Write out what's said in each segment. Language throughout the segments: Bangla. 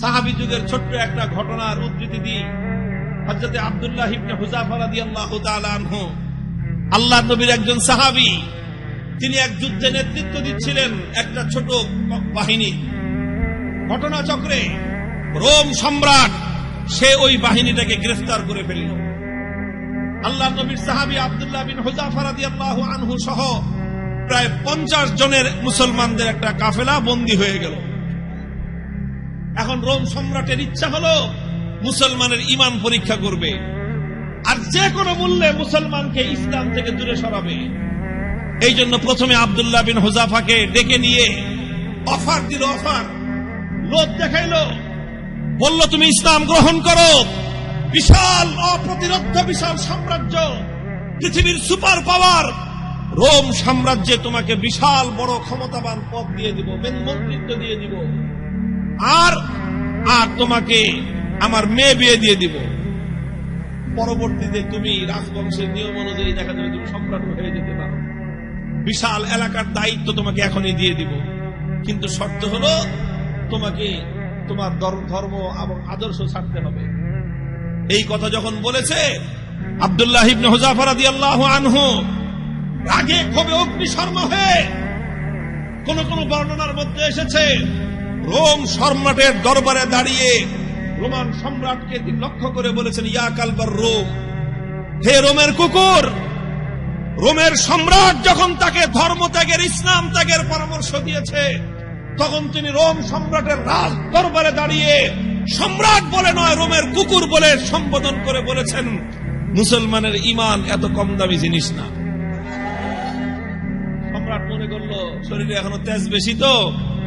সাহাবি যুগের ছোট্ট একটা ঘটনার উদ্ধৃতি দিই। হজরতে আব্দুল্লাহ ইবনে হুজাফা রাদিয়াল্লাহু তাআলা আনহু। আল্লাহ নবীর একজন সাহাবী, তিনি এক যুদ্ধে নেতৃত্ব দিচ্ছিলেন একটা ছোট বাহিনী। ঘটনাচক্রে রোম সম্রাট, সে ওই বাহিনীটাকে গ্রেফতার করে ফেলল। আল্লাহ নবীর সাহাবী আব্দুল্লাহ বিন হুজাফা রাদিয়াল্লাহু আনহু সহ প্রায় পঞ্চাশ জনের মুসলমানদের একটা কাফেলা বন্দী হয়ে গেল। এখন রোম সম্রাটের ইচ্ছা হলো মুসলমানের ইমান পরীক্ষা করবে। আর যে কোনো মূল্যে মুসলমানকে ইসলাম থেকে দূরে সরাবে। এই জন্য প্রথমে আবদুল্লাহ বিন হুজাফাকে ডেকে নিয়ে অফার দিল, অফার। লোভ দেখাইলো। বলল, তুমি ইসলাম গ্রহণ করো। বিশাল অপ্রতিরোধ বিশাল সাম্রাজ্য, পৃথিবীর সুপার পাওয়ার। রোম সাম্রাজ্যে তোমাকে বিশাল বড় ক্ষমতাবান পদ দিয়ে দিব মেন মন্ত্রিত্ব দিয়ে দিব। আর আর তোমাকে আমার মেয়ে বিয়ে দিয়ে দিব। পরবর্তীতে তুমি রাজবংশের নিয়ম অনুযায়ী দেখা যাবে তুমি সম্রাট হয়ে যেতে পারো। বিশাল এলাকার দায়িত্ব তোমাকে এখনই দিয়ে দিব। কিন্তু শর্ত হলো তোমাকে তোমার ধর্ম এবং আদর্শ ছাড়তে হবে। এই কথা যখন বলেছে আব্দুল্লাহ ইবনে হুজাফা রাদিয়াল্লাহু আনহু, রাগে ক্ষোভে অগ্নিশর্মা হয়ে কোন কোন বর্ণনার মধ্যে এসেছে রোম সম্রাটের দরবারে দাঁড়িয়ে রোমান সম্রাটকে লক্ষ্য করে বলেছেন, ইয়া কালবার রোম, হে রোমের কুকুর, রোমের সম্রাট যখন তাকে ধর্ম ত্যাগের, ইসলাম ত্যাগের পরামর্শ দিয়েছে, তখন তিনি রোম সম্রাটের রাজ দরবারে দাঁড়িয়ে সম্রাট বলে নয়, রোমের কুকুর বলে সম্বোধন করে বলেছেন, মুসলমানের ইমান এত কম দামি জিনিস না। সম্রাট মনে করল, শরীরে এখনও তেজ বেশি তো?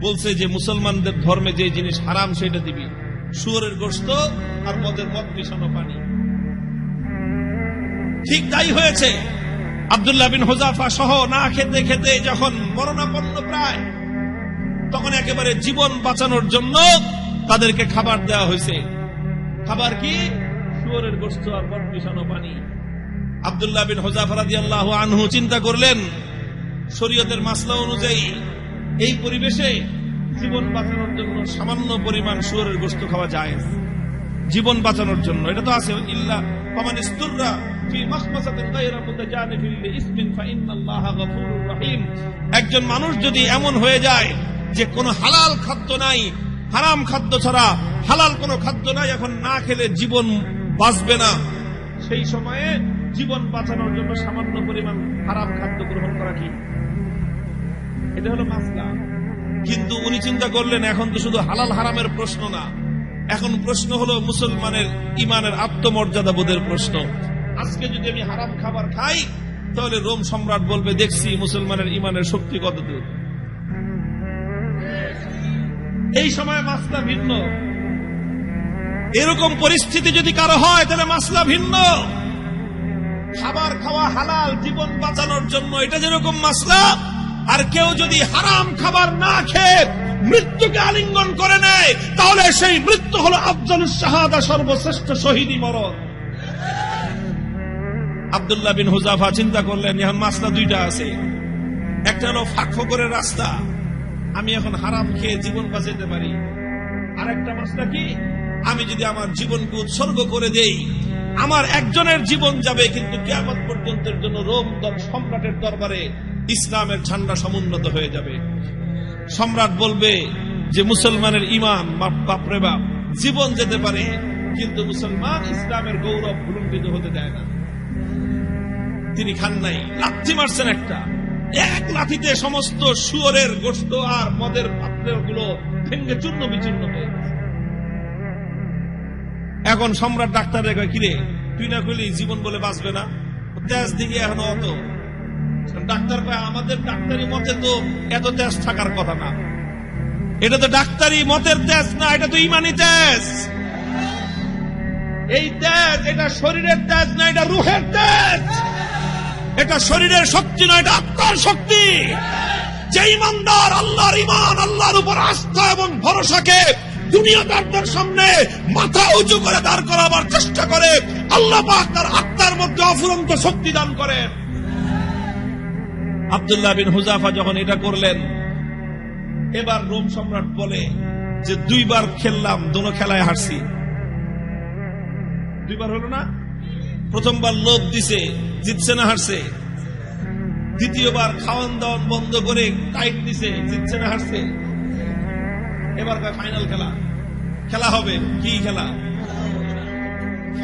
বলছে যে মুসলমানদের ধর্মে যে জিনিস হারাম সেটা দিবি। শুয়োরের গোস্ত আর মদের মদ মিশানো পানি। ঠিক তাই হয়েছে। আব্দুল্লাহ বিন হোজাফা সহ না খেতে খেতে যখন মরণাপন্ন প্রায়, তখন একেবারে জীবন বাঁচানোর জন্য তাদেরকে খাবার দেওয়া হয়েছে। খাবার কি? শুয়োরের গোস্ত আর মদ মিশানো পানি। আব্দুল্লাহ বিন হোজাফা আল্লাহ আনহু চিন্তা করলেন, শরীয়তের মাসলা অনুযায়ী এই পরিবেশে জীবন বাঁচানোর জন্য সামান্য পরিমাণ শুয়োরের গোস্ত খাওয়া যায়। জীবন বাঁচানোর জন্য। এটা তো আছে, ইল্লা ফামান ইস্তুররা একজন মানুষ যদি এমন হয়ে যায় যে কোনো হালাল খাদ্য নাই, হারাম খাদ্য ছাড়া হালাল কোনো খাদ্য নাই, এখন না খেলে জীবন বাঁচবে না। সেই সময়ে জীবন বাঁচানোর জন্য সামান্য পরিমাণ হারাম খাদ্য গ্রহণ করা কি? এটা হলো মাসলা। কিন্তু উনি চিন্তা করলেন, এখন তো শুধু হালাল হারামের প্রশ্ন না। এখন প্রশ্ন হলো মুসলমানের ইমানের আত্মমর্যাদা বোধের প্রশ্ন। আজকে যদি আমি হারাম খাবার খাই, তাহলে রোম সম্রাট বলবে, দেখছি মুসলমানের ইমানের শক্তি কত দূর এই সময় মাসলা ভিন্ন। এরকম পরিস্থিতি যদি কারও হয়, তাহলে মাসলা ভিন্ন। খাবার খাওয়া হালাল, জীবন বাঁচানোর জন্য এটা যেরকম মাসলা আর কেউ যদি হারাম খাবার না খেয়ে মৃত্যুকে আলিঙ্গন করে নেয়, তাহলে সেই মৃত্যু হলো আফজল শাহাদা সর্বশ্রেষ্ঠ শহীদি মরণ। আব্দুল্লাহ বিন হুজাফা চিন্তা করলেন এখন মাসলা দুইটা আছে। একটা হলো ফাঁক ফকরের রাস্তা। আমি এখন হারাম খেয়ে জীবন বাঁচাতে পারি। আর একটা মাসলা কি? আমি যদি আমার জীবনকে উৎসর্গ করে দেই, আমার একজনের জীবন যাবে, কিন্তু কেয়ামত পর্যন্তের জন্য রোম সম্রাটের দরবারে ইসলামের ঝান্ডা সমুন্নত হয়ে যাবে। সম্রাট বলবে যে, মুসলমানের ইমান বাপরে বাপ জীবন যেতে পারে, কিন্তু মুসলমান ইসলামের গৌরব ভুলুণ্ঠিত হতে দেয় না। তিনি খান নাই। লাথি মারছেন একটা। এক লাথিতে সমস্ত শুয়োরের গোস্ত আর মদের পাত্রেরগুলো ভেঙ্গে চূর্ণ বিচূর্ণ হয়ে এখন সম্রাট ডাক্তার রেখে কিরে, তুই না করলি জীবন বলে বাঁচবে না? তেজ দিকে এখন অত। ডাক্তার কয়, আমাদের ডাক্তারি মতে তো এত তেজ থাকার কথা না। এটা তো ডাক্তারি মতের তেজ না, এটা তো ইমানি তেজ। এই তেজ, এটা শরীরের তেজ না, এটা রুহের তেজ। এটা শরীরের শক্তি এটা আত্মার শক্তি। যে ইমানদার আল্লাহর ইমান আল্লাহর উপর আস্থা এবং ভরসাকে দুনিয়াদারদের সামনে মাথা উঁচু করে দাঁড় করাবার চেষ্টা করে, আল্লাহ পাক তার আত্মার মধ্যে অফুরন্ত শক্তি দান করেন। আব্দুল্লাহ বিন হুজাফা যখন এটা করলেন, এবার রোম সম্রাট বলে যে, দুইবার খেললাম, দোনো খেলায় হারছি। দুইবার হলো না? প্রথমবার লোভ দিছে, জিতছে না হারছে। দ্বিতীয়বার খাওয়ান দাওয়ান বন্ধ করে টাইট দিছে, জিতছে না হারছে। এবার ফাইনাল খেলা। খেলা হবে? কি খেলা?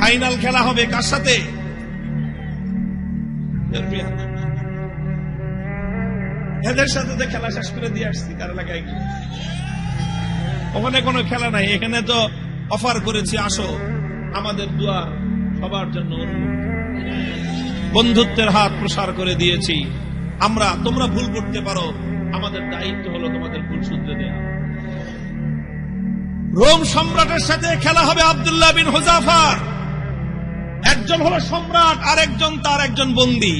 ফাইনাল খেলা হবে কার সাথে? এদের সাথে তো খেলা শেষ করে দিয়ে আসছি, তার এলাকায় গিয়ে ওখানে কোনো খেলা নাই, এখানে তো অফার করেছি, আসো। আমাদের দুয়ার সবার জন্য বন্ধুত্বের হাত প্রসার করে দিয়েছি। আমরা, তোমরা ভুল করতে পারো, আমাদের দায়িত্ব হলো তোমাদের ভুল শুধরে দেয়া। রোম সম্রাটের সাথে খেলা হবে আব্দুল্লাহ বিন হোজাফার। একজন হলো সম্রাট আর একজন তার একজন বন্দী।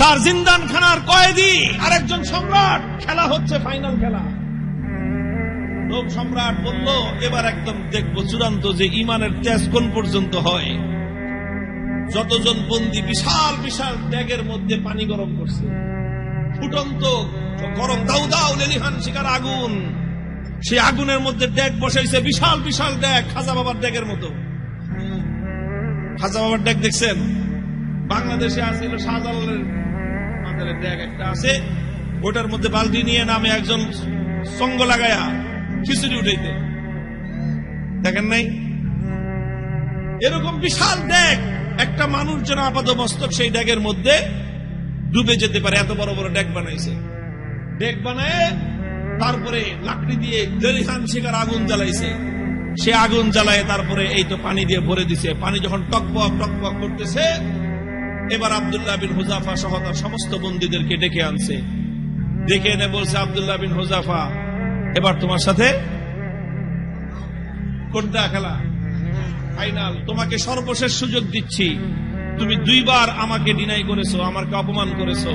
তার জিন্দান খানার কয়েদি। আর একজন সম্রাট খেলা হচ্ছে ফাইনাল খেলা। রোম সম্রাট বলল এবার একদম দেখব চূড়ান্ত যে ইমানের তেজ কোন পর্যন্ত হয়। যতজন বন্দি বিশাল বিশাল ড্যাগের মধ্যে পানি গরম করছে। ফুটন্ত গরম দাউ দাউ লেলিহান শিকার আগুন। সেই আগুনের মধ্যে ড্যাগ বসাইছে বিশাল বিশাল ড্যাগ খাজা বাবার ড্যাগের মতো। খাজা বাবার ড্যাগ দেখছেন? বাংলাদেশে আছে শাহজালালের আমাদের ড্যাগ একটা আছে, ওটার মধ্যে বালতি নিয়ে নামে একজন সঙ্গ লাগায়া খিচুড়ি উঠাইতে। দেখেন নাই? এরকম বিশাল ড্যাগ একটা মানুষ যেন আপাত মস্তক সেই ড্যাগের মধ্যে ডুবে যেতে পারে, এত বড় বড় ড্যাগ বানাইছে। ড্যাগ বানায় তারপরে লাকড়ি দিয়ে দেরিহান শিকার আগুন জ্বালাইছে। সে আগুন জ্বালায় তারপরে এই তো পানি দিয়ে ভরে দিছে। পানি যখন টকবক টকবক করতেছে এবার আব্দুল্লাহ বিন হুজাফা সহ তার সমস্ত বন্দীদেরকে ডেকে আনছে। ডেকে এনে বলছে, আব্দুল্লাহ বিন হুজাফা, এবার তোমার সাথে কোনটা খেলা? ফাইনাল, তোমাকে সর্বশেষ সুযোগ দিচ্ছি। তুমি দুইবার আমাকে ডিনাই করেছ আমাকে অপমান করেছ।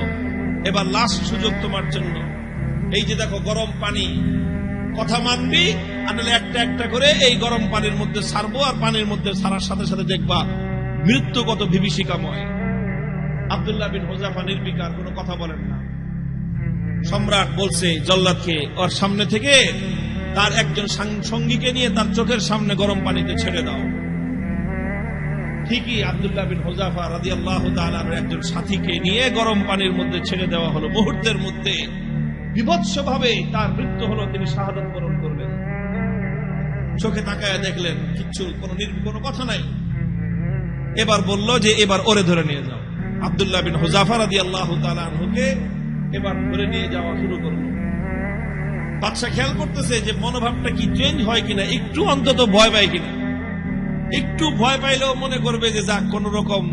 এবার লাস্ট সুযোগ তোমার জন্য। এই যে দেখো, গরম পানি। কথা মানবি নাহলে একটা একটা করে এই গরম পানির মধ্যে ছাড়বো আর পানির মধ্যে ছাড়ার সাথে সাথে দেখবা, মৃত্যু কত বিভীষিকাময়। আব্দুল্লাহ বিন হোজাফা নির্বিকার কোনো কথা বলেন না। সম্রাট বলছে জল্লাদকে ওর সামনে থেকে তার একজন সঙ্গীকে নিয়ে তার চোখের সামনে গরম পানিতে ছেড়ে দাও। ঠিকই আব্দুল্লাহ বিন হোজাফা রাজি আল্লাহ একজন সাথীকে নিয়ে গরম পানির মধ্যে ছেড়ে দেওয়া হলো। মুহূর্তের মধ্যে বিভৎস ভাবে তার মৃত্যু হলো তিনি শাহাদত বরণ করলেন। চোখে তাকায় দেখলেন কিচ্ছু কোনো কোনো কথা নাই। এবার বলল যে এবার ওরে ধরে নিয়ে যাও। আব্দুল্লাহ বিন হুজাফা রাদি আল্লাহ তালুকে এবার ধরে নিয়ে যাওয়া শুরু করল। বাদশা খেয়াল করতেছে যে মনোভাবটা কি চেঞ্জ হয় কিনা, একটু অন্তত ভয় পায় কিনা। একটু ভয় পাইলেও মনে করবে যে যাক, কোন রকম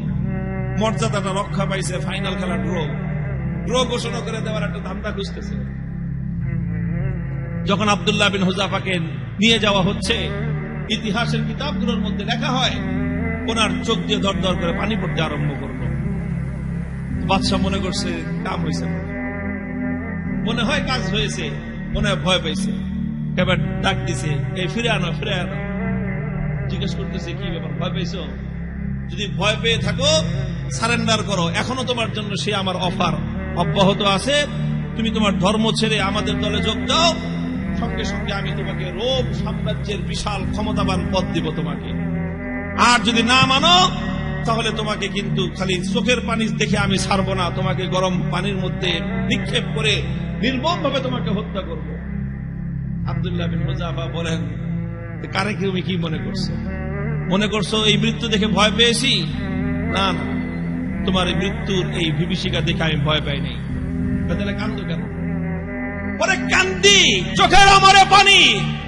মর্যাদাটা রক্ষা পাইছে ফাইনাল খেলা ড্র ড্র ঘোষণা করে দেওয়ার একটা ধান্দা খুঁজতেছে। যখন আব্দুল্লাহ বিন হুজাফাকে নিয়ে যাওয়া হচ্ছে, ইতিহাসের কিতাবগুলোর মধ্যে লেখা হয়, ওনার চোখ দিয়ে দর দর করে পানি পড়তে আরম্ভ করল। বাদশাহ মনে করছে, কাম হয়েছে মনে হয় কাজ হয়েছে, মনে হয় ভয় পাইছে। এবার ডাক দিছে, এই ফিরে আনো ফিরে আনো। জিজ্ঞেস করতেছে, কি ব্যাপার, ভয় পাইছো? যদি ভয় পেয়ে থাকো, সারেন্ডার করো। এখনও তোমার জন্য সে আমার অফার। অব্যাহত আছে। তুমি তোমার ধর্ম ছেড়ে আমাদের দলে যোগ দাও। সঙ্গে সঙ্গে আমি তোমাকে রোম সাম্রাজ্যের বিশাল ক্ষমতাবান পদ দিব তোমাকে। আর যদি না মানো তাহলে তোমাকে কিন্তু খালি চোখের পানি দেখে আমি ছাড়বো না। তোমাকে গরম পানির মধ্যে নিক্ষেপ করে নির্মম ভাবে তোমাকে হত্যা করব। আব্দুল্লাহ বিন মুজাফা বলেন কারে কি তুমি কি মনে করছ? মনে করছ এই মৃত্যু দেখে ভয় পেয়েছি? না তোমার এই মৃত্যুর এই বিভীষিকা দেখে আমি ভয় পাই নাই। তাহলে কান্দো কেন? পরে কান্দি, চোখের আমারে পানি,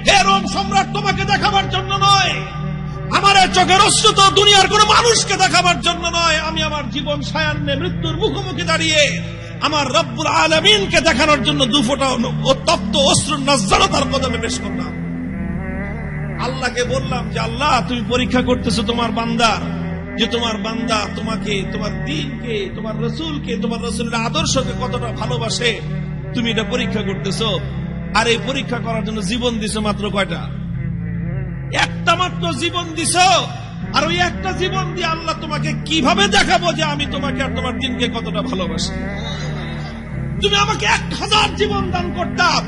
হে রোম সম্রাট তোমাকে দেখাবার জন্য নয়। আমার চোখের অশ্রু তো দুনিয়ার কোন মানুষকে দেখাবার জন্য নয়। আমি আমার জীবন সায়ান্নে মৃত্যুর মুখোমুখি দাঁড়িয়ে আমার রব্বুল আলমিনকে দেখানোর জন্য দুফোটা তপ্ত, অশ্রু নজরতার কদমে পেশ করলাম। আল্লাহকে বললাম যে, আল্লাহ, তুমি পরীক্ষা করতেছো তোমার বান্দার যে তোমার বান্দা তোমাকে, তোমার দিনকে, তোমার রসুলকে, তোমার রসুলের আদর্শকে কতটা ভালোবাসে, তুমি এটা পরীক্ষা করতেছো। আর এই পরীক্ষা করার জন্য জীবন দিছো মাত্র কয়টা? একটা মাত্র জীবন দিছ, আর ওই একটা জীবন দিয়ে আল্লাহ তোমাকে কীভাবে দেখাবো যে আমি তোমাকে আর তোমার দিনকে কতটা ভালোবাসি? তুমি আমাকে এক হাজার জীবন দান করতাম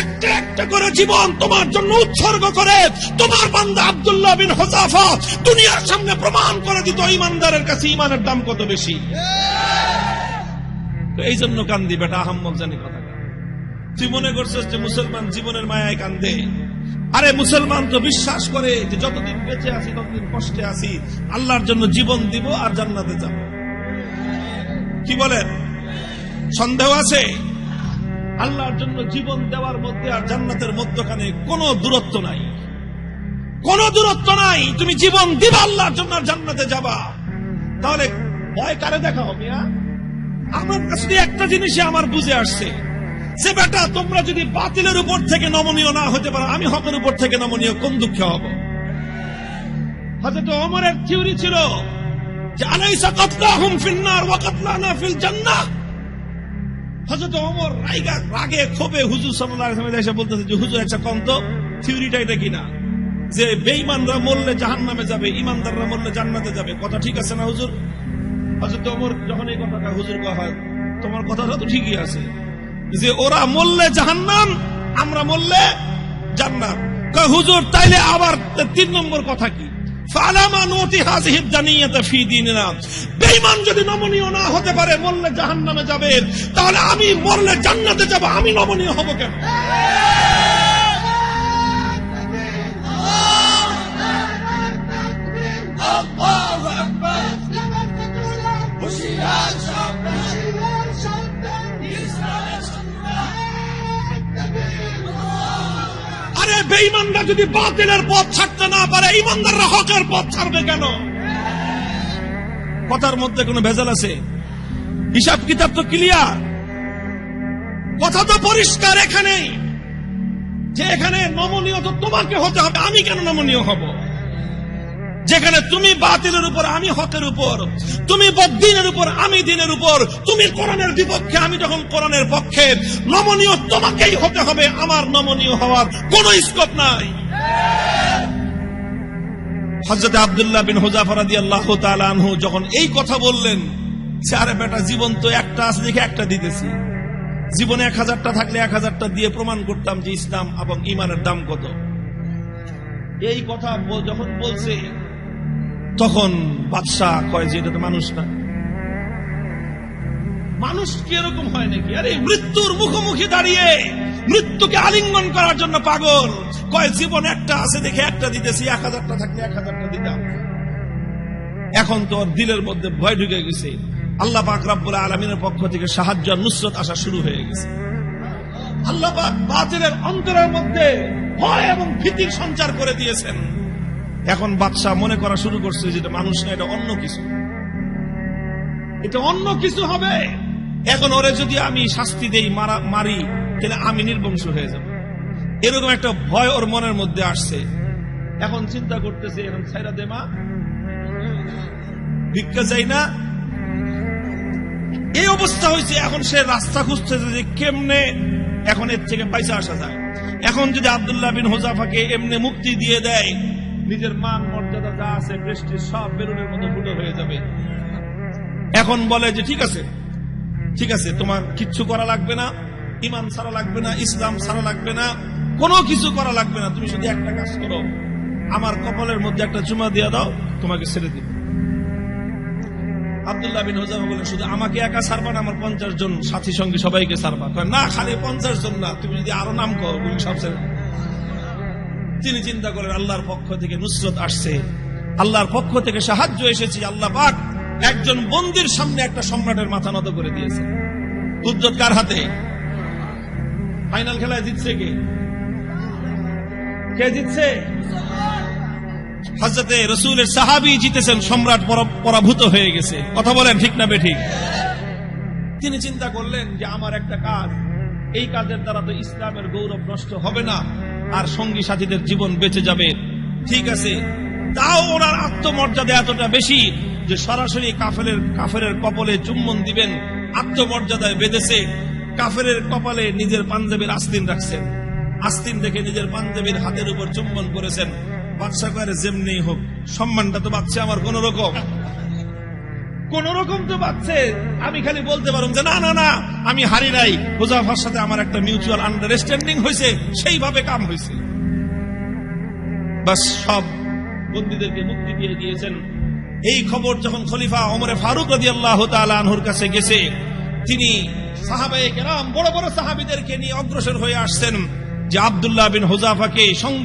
একটা একটা করে জীবন তোমার জন্য উৎসর্গ করে, তোমার বান্দা আব্দুল্লাহ বিন হোজাফা দুনিয়ার সামনে প্রমাণ করে দিত ইমানদারের কাছে ইমানের দাম কত বেশি। তো এই জন্য কান্দি বেটা, আহম্মক জানি কথা। তুই মনে করছিস যে মুসলমান জীবনের মায়ায় কান্দে? আরে মুসলমান তো বিশ্বাস করে যে যতদিন বেঁচে আছি, ততদিন কষ্টে আছি, আল্লাহর জন্য জীবন দিব আর জান্নাতে যাব। কি বলেন? সন্দেহ আছে? আল্লাহর জন্য জীবন দেওয়ার মধ্যে আর জান্নাতের মধ্যখানে কোনো দূরত্ব নাই। কোনো দূরত্ব নাই। তুমি জীবন দিবা আল্লাহর জন্য জান্নাতে যাবা। তাহলে ভয় কারে দেখা হবে আমার কাছে একটা জিনিসই আমার বুঝে আসছে। যে বেটা তোমরা যদি বাতিলের উপর থেকে নমনীয় না হতে পারো, আমি হকের উপর থেকে নমনীয়, কোন দুঃখে হব? অমরের থিওরি ছিল মরলে জাহান্নামে যাবে ইমানদাররা মরলে জান্নাতে যাবে। কথা ঠিক আছে না, হুজুর? হযরত ওমর যখন এই কথাটা হুজুর তোমার কথাটা তো ঠিকই আছে। যে ওরা মরলে জাহান্নাম, আমরা মরলে জান্নাম হুজুর, তাইলে আবার তিন নম্বর কথা কি? যদি নমনীয় না হতে পারে জাহান্নামে যাবে। তাহলে আমি মরলে জান্নাতে যাব, আমি নমনীয় হব কেন? বেঈমানরা যদি বাতিলের পথ ছাড়তে না পারে, ইমানদাররা হকের পথ ছাড়বে কেন? কথার মধ্যে কোনো ভেজাল আছে? হিসাব কিতাব তো ক্লিয়ার কথা তো পরিষ্কার এখানেই। যে এখানে নমনীয় তো তোমাকে হতে হবে, আমি কেন নমনীয় হব? যেখানে তুমি বাতিলের উপর, আমি হকের উপর। তুমি বদিনের উপর, আমি দিনের উপর। তুমি কোরআনের বিপক্ষে, আমি যখন কোরআনের পক্ষে। নমনীয় তোমাকেই হতে হবে। আমার নমনীয় হওয়ার কোন স্কোপ নাই। হজরত আবদুল্লাহ বিন হুজাফরাদি আল্লাহ যখন এই কথা বললেন, সে, আরে বেটা, জীবন তো একটা আছে, দেখে একটা দিতেছি। জীবনে এক হাজারটা থাকলে এক হাজারটা দিয়ে প্রমাণ করতাম যে ইসলাম এবং ইমানের দাম কত। এই কথা যখন বলছে তখন বাদশাহ কয় যে, এটা তো মানুষ না। মানুষ কি এরকম হয় নাকি? আরে, মৃত্যুর মুখোমুখি দাঁড়িয়ে মৃত্যুকে আলিঙ্গন করার জন্য পাগল। কয়, জীবন একটা আছে দেখে একটা দিতেছি, এক হাজারটা থাকলে এক হাজারটা দিতাম। এখন তো দিলের মধ্যে ভয় ঢুকে গেছে। আল্লাহ পাক রাব্বুল আলমিনের পক্ষ থেকে সাহায্য নুসরত আসা শুরু হয়ে গেছে। আল্লাহ পাক বাতিলের অন্তরের মধ্যে ভয় এবং ভীতির সঞ্চার করে দিয়েছেন। এখন বাদশাহ মনে করা শুরু করছে যেটা মানুষ না, এটা অন্য কিছু। এটা অন্য কিছু হবে। এখন ওরে যদি আমি শাস্তি দেই, মারা, মারি, তাহলে আমি নির্বংশ হয়ে যাব। এরকম একটা ভয় ওর মনের মধ্যে আসছে। এখন চিন্তা করতেছে, এখন ছাইরা দে মা। ভিক্ষা চাই না। এই অবস্থা হয়েছে, এখন সে রাস্তা খুঁজতেছে যে কেমনে এখন এর থেকে পয়সা আসা যায়। এখন যদি আব্দুল্লাহ বিন হোজাফাকে এমনি মুক্তি দিয়ে দেয় নিজের মান মর্যাদা যা আছে, বৃষ্টি সব বেলুনের মতো ফুটো হয়ে যাবে। এখন বলে যে, ঠিক আছে ঠিক আছে, তোমার কিচ্ছু করা লাগবে না ইমান ছাড়া লাগবে না, ইসলাম ছাড়া লাগবে না, কোনো কিছু করা লাগবে না, তুমি শুধু একটা কাজ করো, আমার কপালের মধ্যে একটা চুমা দিয়ে দাও, তোমাকে ছেড়ে দিব। আব্দুল্লাহ বিন হোজামা বলেন শুধু আমাকে একা সারবা না, আমার পঞ্চাশ জন সাথী সঙ্গে সবাইকে সারবা না, খালি পঞ্চাশ জন না, তুমি যদি আরও নাম কর সব ছেড়ে। তিনি চিন্তা করেন, আল্লাহর পক্ষ থেকে নুসরত আসছে। আল্লাহর পক্ষ থেকে সাহায্য এসেছে, আল্লাহ পাক একজন বন্দির সামনে একটা সম্রাটের মাথা নত করে দিয়েছে উদ্যত কার হাতে? ফাইনাল খেলায় জিতছে কে? কে জিতছে? হজরতে রসুলের সাহাবি জিতেছেন, সম্রাট পরাভূত হয়ে গেছে। কথা বলেন ঠিক না বেঠিক? তিনি চিন্তা করলেন যে আমার একটা কাজ, এই কাজের দ্বারা তো ইসলামের গৌরব নষ্ট হবে না। আর সঙ্গী সাথীদের জীবন বেঁচে যাবে। ঠিক আছে? তাও ওনার আত্মমর্যাদা এতটা বেশি যে সরাসরি কাফেরের কাফেরের কপালে চুম্বন দিবেন, আত্মমর্যাদায় বেঁধেছে। কাফেরের কপালে নিজের পাঞ্জাবির আস্তিন রাখছেন। আস্তিন দেখে নিজের পাঞ্জাবির হাতের উপর চুম্বন করেছেন। বাদশা করে যেমনি হোক, সম্মানটা তো পাচ্ছে আমার কোন রকম কোন রকম তো পাচ্ছে আমি খালি বলতে পারুম যে না না না, আমি হারি নাই। মুজাফার সাথে আমার একটা মিউচুয়াল আন্ডারস্ট্যান্ডিং হয়েছে সেইভাবে কাম হয়েছে বাস সব বন্দীদেরকে মুক্তি দিয়ে দিয়েছেন। এই খবর যখন খলিফা অমরে ফারুক রাজি আল্লাহ আনহুর কাছে গেছে, তিনি সাহাবায়ে কেরাম, বড় বড় সাহাবিদেরকে নিয়ে অগ্রসর হয়ে আসছেন যে আবদুল্লাহ বিন হুজাফাকে সঙ্গ